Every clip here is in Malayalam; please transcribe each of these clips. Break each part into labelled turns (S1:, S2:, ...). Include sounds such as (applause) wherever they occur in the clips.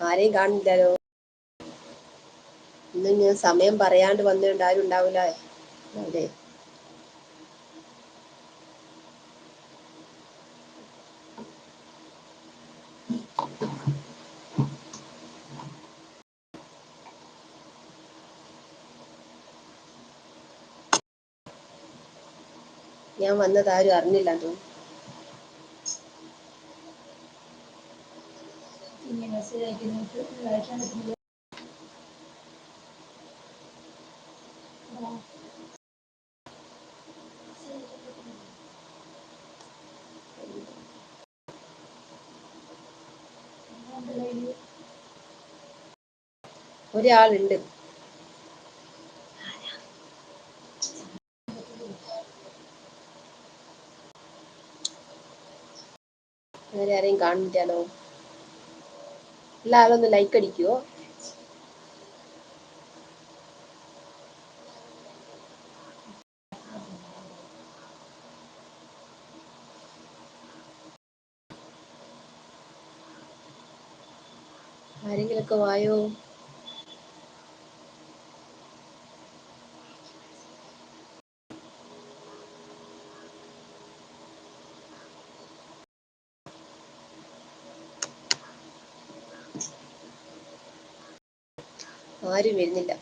S1: ആരെയും കാണില്ലല്ലോ. ഇന്ന് ഞാൻ സമയം പറയാണ്ട് വന്നിട്ടുണ്ട് ആരും ഉണ്ടാവില്ല. അവിടെ ഞാൻ വന്നത് ആരും അറിഞ്ഞില്ല തോന്നുന്നു. ഒരാളുണ്ട്. വേറെ ആരെയും കാണില്ലാലോ എല്ലാവരും ഒന്ന് ലൈക്ക് അടിക്കുവോ? ആരെങ്കിലൊക്കെ വായോ? ആരും വരുന്നില്ല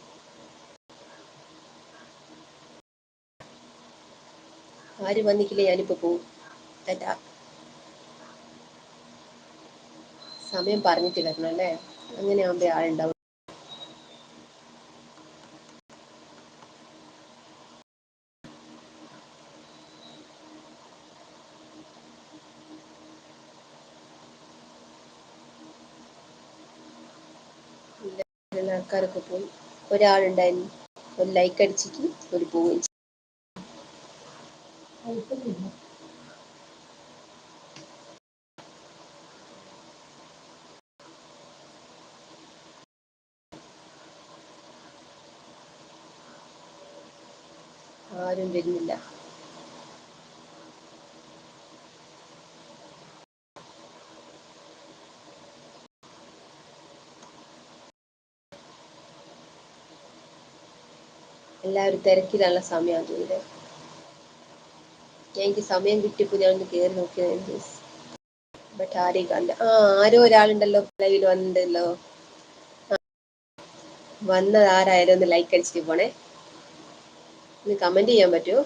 S1: ആരും വന്നിക്കില്ല ഞാനിപ്പോ പോവും. ടാറ്റാ സമയം പറഞ്ഞിട്ട് വരണം അല്ലേ? അങ്ങനെ ആവുമ്പോ ആളുണ്ടാവും ഇല്ല, ആൾക്കാരൊക്കെ പോയി ഒരാളുണ്ടായിരുന്നു ഒരു ലൈക്ക് അടിച്ചിട്ട് ഒരു പോവുകയും. ആരും വരുന്നില്ല എല്ലാവരും തിരക്കിലുള്ള സമയം തോന്നുന്നു എനിക്ക് സമയം കിട്ടിയപ്പോ ഞാൻ ഒന്ന് കയറി നോക്കിയത് ബട്ട് ആരെയും കണ്ട ആ ആരോ ഒരാളുണ്ടല്ലോ ലൈവിൽ വന്നിട്ടുണ്ടല്ലോ. വന്നത് ആരായാലും ഒന്ന് ലൈക്ക് അടിച്ചിട്ട് പോണേ. ഒന്ന് കമന്റ് ചെയ്യാൻ പറ്റുമോ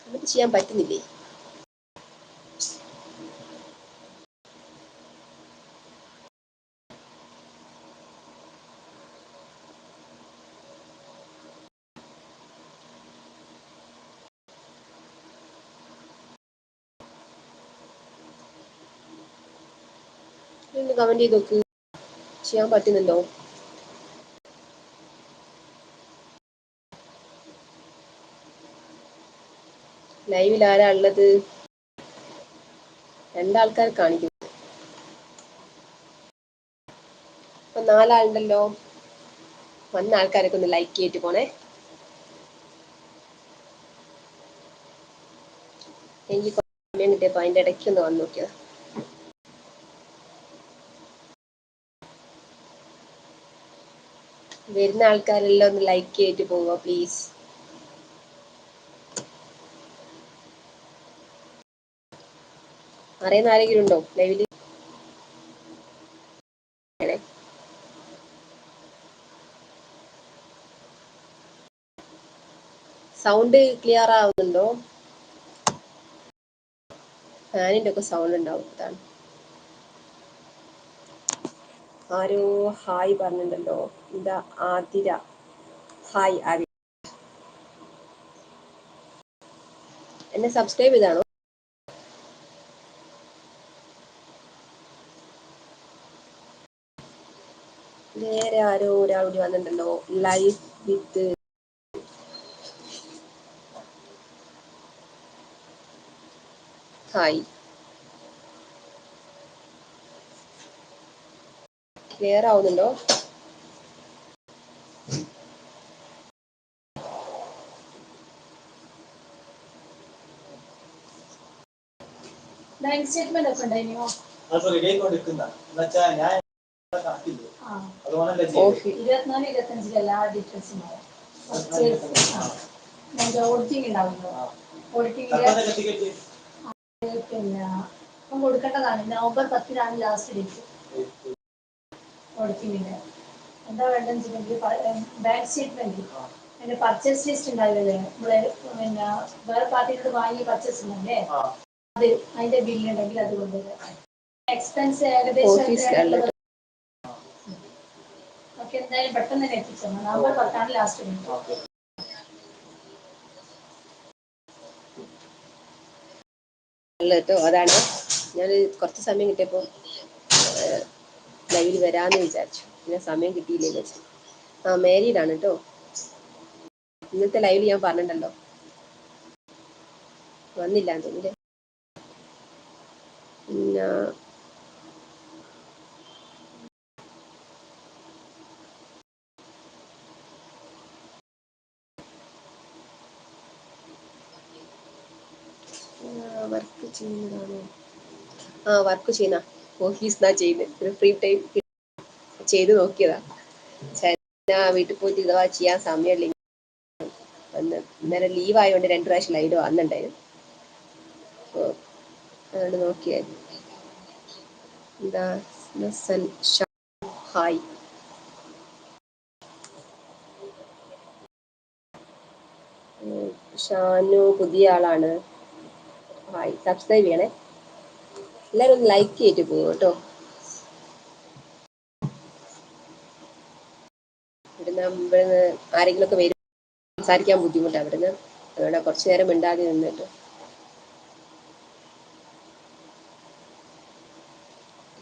S1: കമന്റ് ചെയ്യാൻ പറ്റുന്നില്ലേ? കമന്റ് ചെയ്ത് നോക്ക്. ചെയ്യാൻ പറ്റുന്നുണ്ടോ? ലൈവിൽ ആരാ ഉള്ളത്? രണ്ടാൾക്കാർ കാണിക്കുന്നു. ഇപ്പൊ നാലാളുണ്ടല്ലോ. വന്ന ആൾക്കാരൊക്കെ ഒന്ന് ലൈക്ക് ചെയ്തിട്ട് പോണേ. എനിക്ക് സമയം കിട്ടിയപ്പോ അതിന്റെ ഇടയ്ക്ക് ഒന്ന് വന്നു നോക്കിയത്. വരുന്ന ആൾക്കാരെല്ലാം ഒന്ന് ലൈക്ക് ചെയ്തിട്ട് പോവുക പ്ലീസ് അറിയുന്ന ആരെങ്കിലും ഉണ്ടോ? ലൈവിൽ? സൗണ്ട് ക്ലിയർ ആവുന്നുണ്ടോ? ഫാനിന്റെ ഒക്കെ സൗണ്ട് ഉണ്ടാവും. അതാണ് ആരോ ഹായ് പറഞ്ഞിട്ടുണ്ടല്ലോ. ഇതാ ആതിര. ഹായ് ആതിര. എന്നെ സബ്സ്ക്രൈബ് ചെയ്താണോ? വേറെ ആരോ ഒരാൾ കൂടി വന്നിട്ടുണ്ടല്ലോ. Life with hi. ക്ലിയർ ആവുന്നുണ്ടോ?
S2: ബാങ്ക് സ്റ്റേറ്റ്മെന്റ് ഒക്കെ
S1: ഉണ്ടായിരുന്നോ
S2: ഇരുപത്തിനാല് ഇരുപത്തഞ്ചിൽ എല്ലാ ഡീറ്റെയിൽസും ഓഡിറ്റിംഗ് ഉണ്ടാവുമല്ലോ. പിന്നെ കൊടുക്കേണ്ടതാണ്. നവംബർ പത്തിനാണ് ലാസ്റ്റ് ഡേറ്റ് ഓഡിറ്റിംഗിന്റെ എന്താ വേണ്ടതെന്ന് വെച്ചിട്ടുണ്ടെങ്കിൽ ബാങ്ക് സ്റ്റേറ്റ്മെന്റ് എന്റെ പർച്ചേസ് ലിസ്റ്റ് ഉണ്ടാവില്ലേ? നമ്മൾ പിന്നെ വേറെ പാർട്ടിയോട് വാങ്ങി പർച്ചേസ് ഉണ്ടല്ലേ അത് അതിന്റെ ബില്ല് ഉണ്ടെങ്കിൽ അത് കൊണ്ടുവരാം. എക്സ്പെൻസ് ഏകദേശം ഓക്കെ എന്തായാലും പെട്ടെന്ന് തന്നെ എത്തിച്ചാൽ നവംബർ പത്താണ് ലാസ്റ്റ് ഡേറ്റ്
S1: കേട്ടോ അതാണ്. ഞാൻ കുറച്ച് സമയം കിട്ടിയപ്പോൾ ലൈവിൽ വരാമെന്ന് വിചാരിച്ചു. പിന്നെ സമയം കിട്ടിയില്ലെന്ന് വെച്ചു. ആ മാരീഡാണ് കേട്ടോ ഇന്നത്തെ ലൈവിൽ ഞാൻ പറഞ്ഞിട്ടുണ്ടല്ലോ വന്നില്ല തോന്നുന്നു പിന്നെ വർക്ക് ചെയ്യുന്നതാണ്. ആ വർക്ക് ചെയ്യുന്ന. ഓഫീസിന്നാ ചെയ്യുന്നത് ഒരു ഫ്രീ ടൈം ചെയ്ത് നോക്കിയതാ ഞാൻ വീട്ടിൽ പോയിട്ട് ഇതവാ ചെയ്യാൻ സമയമില്ല. വന്ന് ഇന്നലെ ലീവ് ആയതുകൊണ്ട് രണ്ട് പ്രാവശ്യം ലൈഡ് വന്നിട്ടുണ്ടായിരുന്നു. അപ്പോൾ അതുകൊണ്ട് നോക്കിയായിരുന്നു. എന്താ ഹായ് ഷാനു പുതിയ ആളാണ്. ഹായ് സബ്സ്ക്രൈബ് ചെയ്യണേ. എല്ലാവരും ഒന്ന് ലൈക്ക് ചെയ്തിട്ട് പോകും കേട്ടോ. ഇവിടുന്ന് ഇവിടുന്ന് ആരെങ്കിലും ഒക്കെ വരും സംസാരിക്കാൻ ബുദ്ധിമുട്ടാണ് ഇവിടുന്ന്. അതുകൊണ്ട് കുറച്ചു നേരം മിണ്ടാതെ നിന്നിട്ട്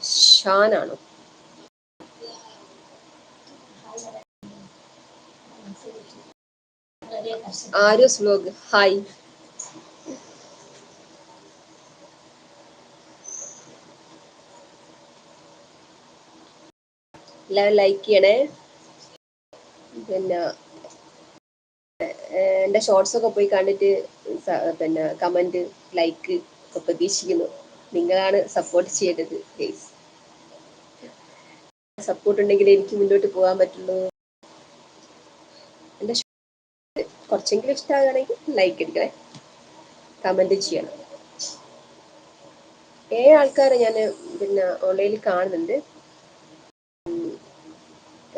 S1: ഷാനാണോ? ആരോസ് വ്ലോഗ് ഹായ് എല്ലാവരും ലൈക്ക് ചെയ്യണേ. പിന്നെ എന്റെ ഷോർട്സ് ഒക്കെ പോയി കണ്ടിട്ട് പിന്നെ കമന്റ് ലൈക്ക് ഒക്കെ പ്രതീക്ഷിക്കുന്നു. നിങ്ങളാണ് സപ്പോർട്ട് ചെയ്യേണ്ടത് പ്ലീസ് സപ്പോർട്ട് ഉണ്ടെങ്കിൽ എനിക്ക് മുന്നോട്ട് പോകാൻ പറ്റുള്ളൂ. എന്റെ കുറച്ചെങ്കിലും ഇഷ്ടമാകുകയാണെങ്കിൽ ലൈക്ക് എടുക്കണേ. കമന്റ് ചെയ്യണം. ഏഴ് ആൾക്കാരെ ഞാൻ പിന്നെ ഓൺലൈനിൽ കാണുന്നുണ്ട്.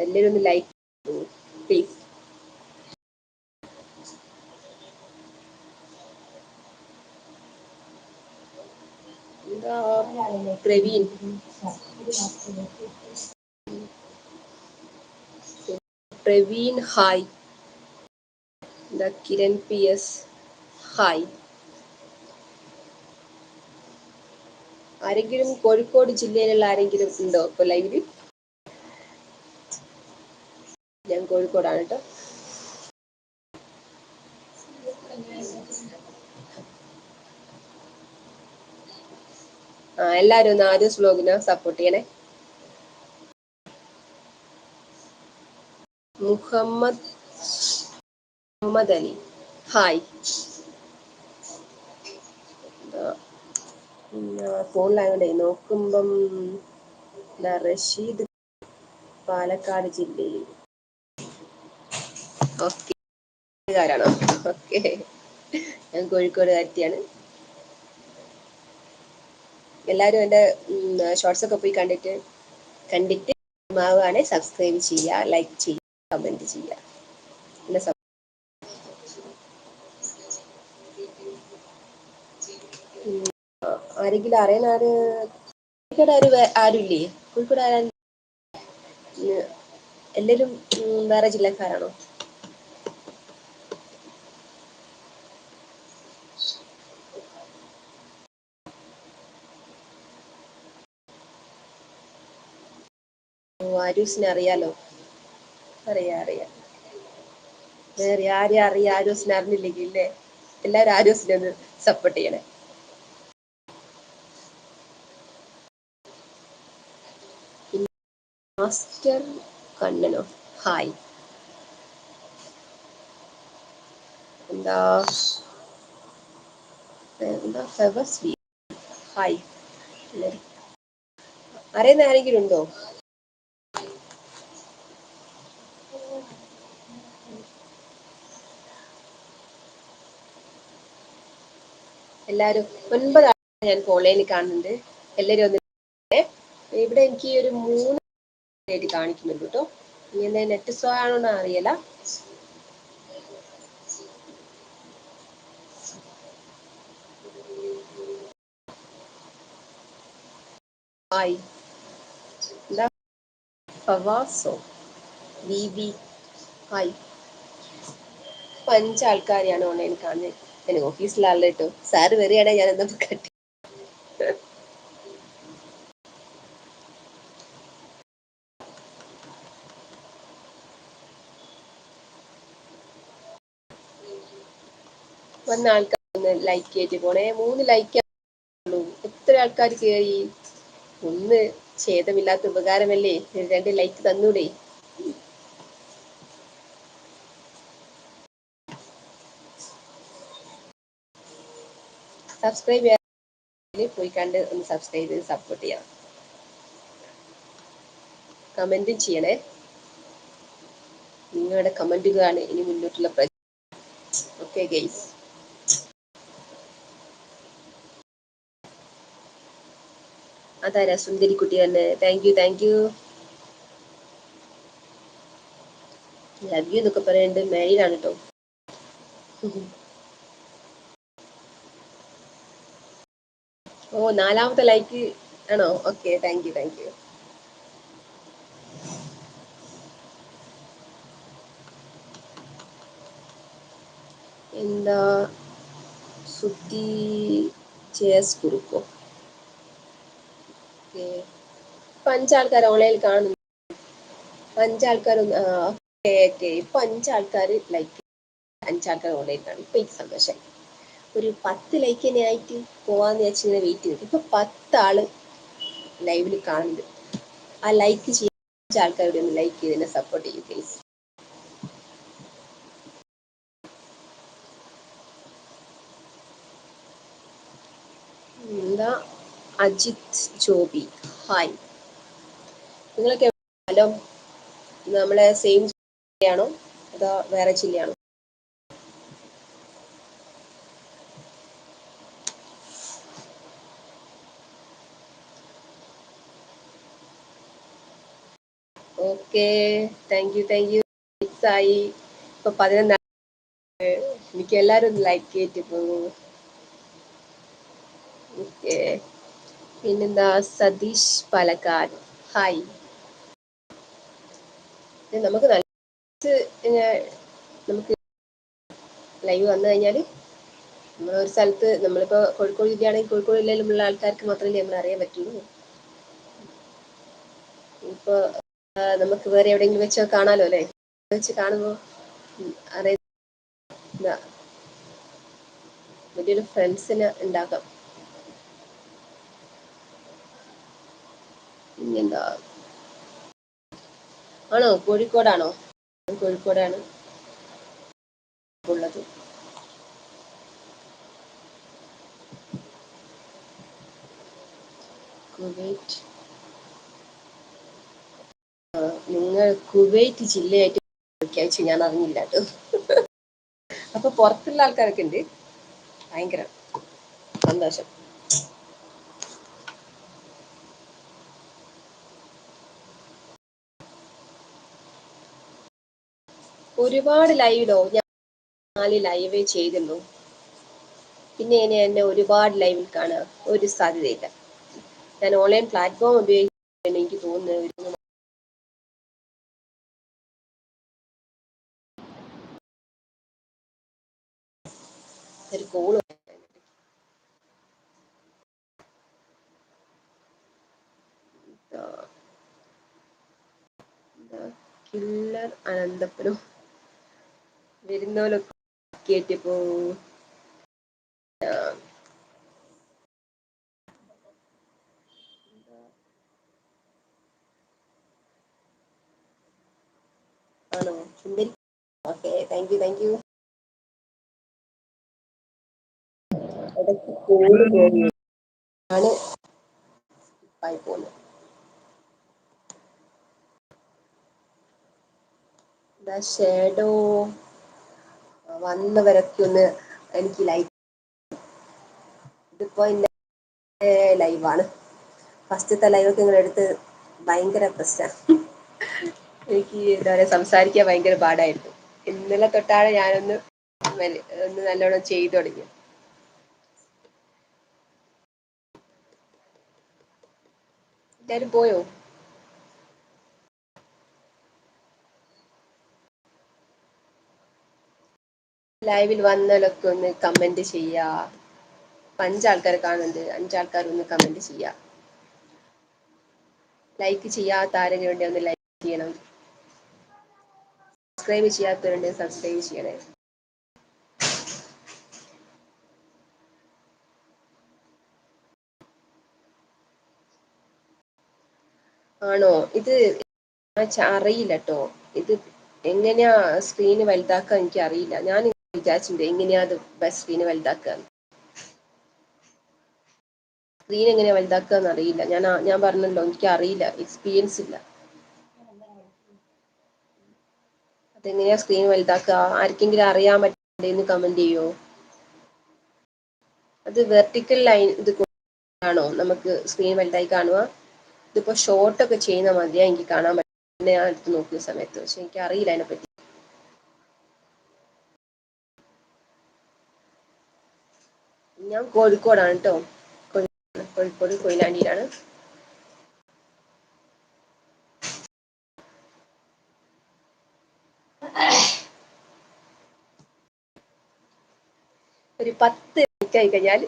S1: എല്ലാവരും ഒന്ന് like please Praveen? Praveen hi Kiran P S? Hi ആരെങ്കിലും കോഴിക്കോട് ജില്ലയിലുള്ള ആരെങ്കിലും ഉണ്ടോ ഇപ്പൊ ലൈവിൽ ഞാൻ കോഴിക്കോടാണ് കേട്ടോ. ആ എല്ലാരും ഒന്ന് ആദ്യം വ്ലോഗിനെ സപ്പോർട്ട് ചെയ്യണേ. മുഹമ്മദ് മുഹമ്മദ് അലി. ഹായ് ഫോണിലായോണ്ടേ നോക്കുമ്പം റഷീദ് പാലക്കാട് ജില്ലയിൽ. ഓക്കെ കാരാണോ ഓക്കെ. ഞാൻ കോഴിക്കോട് എല്ലാവരും എന്റെ ഷോർട്സ് ഒക്കെ പോയി കണ്ടിട്ട് കണ്ടിട്ട് മാവുകയാണെ സബ്സ്ക്രൈബ് ചെയ്യുക ലൈക്ക് ചെയ്യുക കമന്റ് ചെയ്യുക എന്നെ ആരെങ്കിലും അറിയാൻ ആര് കോഴിക്കോട് ആര് ആരുമില്ലേ കോഴിക്കോട് ആരും എല്ലാവരും വേറെ ജില്ലക്കാരാണോ? ആരൂസിനെ അറിയാലോ? അറിയാം അറിയാം. വേറെ ആരെയും അറിയാം? ആരൂസിനെ അറിഞ്ഞില്ലെങ്കിൽ ഇല്ലേ? എല്ലാരും ആരൂസിനെ ഒന്ന് സപ്പോർട്ട് ചെയ്യണേ. മാസ്റ്റർ കണ്ണനോ? ഹായ് എന്താ? എന്താ? ഫെവർ സ്വീറ്റ് ഹായ് അറിയുന്ന ആരെങ്കിലും ഉണ്ടോ? എല്ലാരും ഒൻപത് ആളെ ഞാൻ കോളേജിൽ കാണുന്നുണ്ട് എല്ലാരും ഒന്ന് ഇവിടെ എനിക്ക് ഈ ഒരു മൂന്ന് ആയിട്ട് കാണിക്കുന്നുണ്ട് കേട്ടോ. എന്താ നെറ്റ് സ്ലോ ആണോന്ന് അറിയില്ല. ഹായ് എന്താ? ഫവാസോ വി വി. ഹായ് അഞ്ച് ഓൺലൈനിൽ കാണുന്നത്. ഞാൻ ഓഫീസിലാണല്ലോ കേട്ടോ സാറ് വരികയാണെ ഞാൻ എന്താ കട്ടി വന്ന ആൾക്കാർ ഒന്ന് ലൈക്ക് ചെയ്ത് പോണേ. മൂന്ന് ലൈക്ക് ഉള്ളൂ. എത്ര ആൾക്കാർ കയറി ഒന്ന് ഛേദമില്ലാത്ത ഉപകാരമല്ലേ? രണ്ട് ലൈക്ക് തന്നൂടെ? സബ്സ്ക്രൈബ് ചെയ്യാൻ പോയി കണ്ട് ഒന്ന് സബ്സ്ക്രൈബ് ചെയ്ത് സപ്പോർട്ട് ചെയ്യാം. കമന്റും ചെയ്യണേ. നിങ്ങളുടെ കമന്റുകളാണ് ഇനി മുന്നോട്ടുള്ള പ്രശ്നം ഓക്കെ ഗെയ്സ് അതാരാ സുന്ദരി കുട്ടി തന്നെ thank you thank you love you എന്നൊക്കെ പറയുന്നുണ്ട് മാരീഡ് ആണ് കേട്ടോ ഓ നാലാമത്തെ ലൈക്ക് ആണോ? Okay thank you thank you എന്താ സുത്തി ചേസ് കുറുക്കോ? ഓക്കെ ഇപ്പൊ അഞ്ചാൾക്കാർ ഓൺലൈനിൽ കാണുന്നു. അഞ്ചാൾക്കാരൊന്ന് ഓക്കെ ഓക്കെ ഇപ്പൊ അഞ്ചാൾക്കാർ ലൈക്ക് അഞ്ചാൾക്കാർ ഓൺലൈനിൽ കാണും ഇപ്പൊ എനിക്ക് സന്തോഷമായി ഒരു പത്ത് ലൈക്ക് തന്നെ ആയിട്ട് പോവാന്ന് വെച്ച് ഇങ്ങനെ വെയിറ്റ് ചെയ്തു. ഇപ്പൊ പത്താൾ ലൈവിൽ കാണുന്നുണ്ട്. ആ ലൈക്ക് ചെയ്യുന്ന ആൾക്കാരുടെ ഒന്ന് ലൈക്ക് ചെയ്ത് സപ്പോർട്ട് ചെയ്യും പ്ലീസ് എന്താ? അജിത് ജോബി. ഹായ് നിങ്ങളൊക്കെ ഹലോ. നമ്മളെ സെയിം ജില്ലയാണോ? അതോ വേറെ ജില്ലയാണോ? Okay. Thank you thank you ആയി. ഇപ്പൊ പതിനൊന്നാം എനിക്ക് എല്ലാരും ലൈക്ക് ചെയ്തിട്ട് പോകും ഓക്കെ. പിന്നെന്താ? സതീഷ് പാലക്കാട്. ഹായ് നമുക്ക് നല്ല നമുക്ക് ലൈവ് വന്നു കഴിഞ്ഞാൽ നമ്മൾ ഒരു സ്ഥലത്ത് നമ്മളിപ്പോ കോഴിക്കോട് ജില്ലയാണെങ്കിൽ കോഴിക്കോട് ജില്ലയിലുള്ള ആൾക്കാർക്ക് മാത്രമല്ലേ നമ്മൾ അറിയാൻ പറ്റുള്ളൂ. ഇപ്പൊ നമുക്ക് വേറെ എവിടെയെങ്കിലും വെച്ചോ കാണാലോ അല്ലേ? വെച്ച് കാണുമോ ഇതാ, വലിയൊരു ഫ്രണ്ട്സിന് ഉണ്ടാക്കാം. പിന്നെന്താ? ആണോ? കോഴിക്കോടാണോ? കോഴിക്കോടാണ് ഉള്ളത്. കുവൈറ്റ് നിങ്ങൾ കുവൈറ്റ് ജില്ലയായിട്ട് പ്രഖ്യാപിച്ചു ഞാൻ അറിഞ്ഞില്ല കേട്ടോ. അപ്പൊ പുറത്തുള്ള ആൾക്കാരൊക്കെ ഉണ്ട്. ഭയങ്കര സന്തോഷം. ഒരുപാട് ലൈവിലോ ഞാൻ നാല് ലൈവേ ചെയ്തുള്ളൂ പിന്നെ ഇനി എന്നെ ഒരുപാട് ലൈവിൽ കാണാൻ ഒരു സാധ്യതയില്ല. ഞാൻ ഓൺലൈൻ പ്ലാറ്റ്ഫോം ഉപയോഗിക്കുന്നു എനിക്ക് തോന്നുന്നത് ഒരു കോൾ കില്ലർ അനന്തപുരം. വരുന്നോലൊക്കെ കേട്ടിപ്പോ. ആണോ? സുന്ദരി okay thank you thank you പോകുന്നത് ഷേഡോ വന്നവരൊക്കെ ഒന്ന് എനിക്ക് ലൈക്ക് ഇതിപ്പോ എന്റെ ലൈവാണ് ഫസ്റ്റത്തെ ലൈവൊക്കെ നിങ്ങൾ എടുത്ത് ഭയങ്കര പ്രശ്നാ. എനിക്ക് എന്താ പറയാ സംസാരിക്കാൻ ഭയങ്കര പാടായിരുന്നു. ഇന്നലെ തൊട്ടാണ് ഞാനൊന്ന് ഒന്ന് നല്ലോണം ചെയ്തു തുടങ്ങിയത്. എല്ലാരും പോയോ ലൈവിൽ വന്നാലൊക്കെ ഒന്ന് കമന്റ് ചെയ്യാ. അഞ്ചാൾക്കാർ കാണുന്നുണ്ട്. അഞ്ചാൾക്കാർ ഒന്ന് കമന്റ് ചെയ്യാ. ലൈക്ക് ചെയ്യാത്ത ആരെങ്കിലും ഉണ്ടെങ്കിൽ ഒന്ന് ലൈക്ക് ചെയ്യണം. സബ്സ്ക്രൈബ് ചെയ്യാത്തവരുണ്ടെങ്കിൽ സബ്സ്ക്രൈബ് ചെയ്യണേ. ആണോ? ഇത് അറിയില്ല കേട്ടോ ഇത് എങ്ങനെയാ സ്ക്രീന് വലുതാക്കുക എനിക്ക് അറിയില്ല ഞാൻ വിചാരിച്ചിട്ടുണ്ട് എങ്ങനെയാ അത് സ്ക്രീന് വലുതാക്കുക സ്ക്രീൻ എങ്ങനെയാ വലുതാക്കുകന്ന് അറിയില്ല. ഞാൻ ഞാൻ പറഞ്ഞല്ലോ എനിക്ക് അറിയില്ല എക്സ്പീരിയൻസ് ഇല്ല. അതെങ്ങനെയാ സ്ക്രീൻ വലുതാക്കുക ആർക്കെങ്കിലും അറിയാൻ പറ്റുന്നുണ്ടെന്ന് കമന്റ് ചെയ്യോ? അത് വെർട്ടിക്കൽ ലൈൻ ഇത് ആണോ? നമുക്ക് സ്ക്രീൻ വലുതായി കാണുക ഇതിപ്പോ ഷോർട്ട് ഒക്കെ ചെയ്യുന്ന മതിയാ എനിക്ക് കാണാൻ പറ്റും ഞാൻ എടുത്ത് നോക്കുന്ന സമയത്ത്. പക്ഷെ എനിക്ക് അറിയില്ല അതിനെപ്പറ്റി ഞാൻ കോഴിക്കോടാണ് കേട്ടോ കോഴിക്കോട് കൊയിലാണ്ടിയിലാണ്. ഒരു പത്ത് മിനിറ്റ് ആയി കഴിഞ്ഞാൽ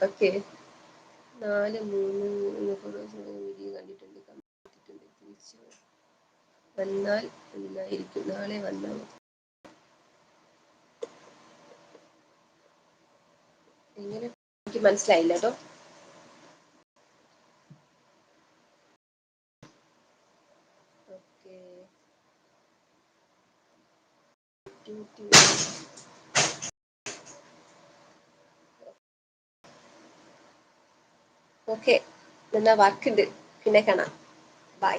S1: ഓക്കെ (laughs) നാല് മൂന്ന് വീഡിയോ കണ്ടിട്ടുണ്ട് തിരിച്ചു വന്നാൽ നന്നായിരിക്കും നാളെ വന്നാൽ മതി. എങ്ങനെ എനിക്ക് മനസ്സിലായില്ല കേട്ടോ ഓക്കെ ഓക്കെ വർക്ക് വർക്കുണ്ട് പിന്നെ കാണാം. ബൈ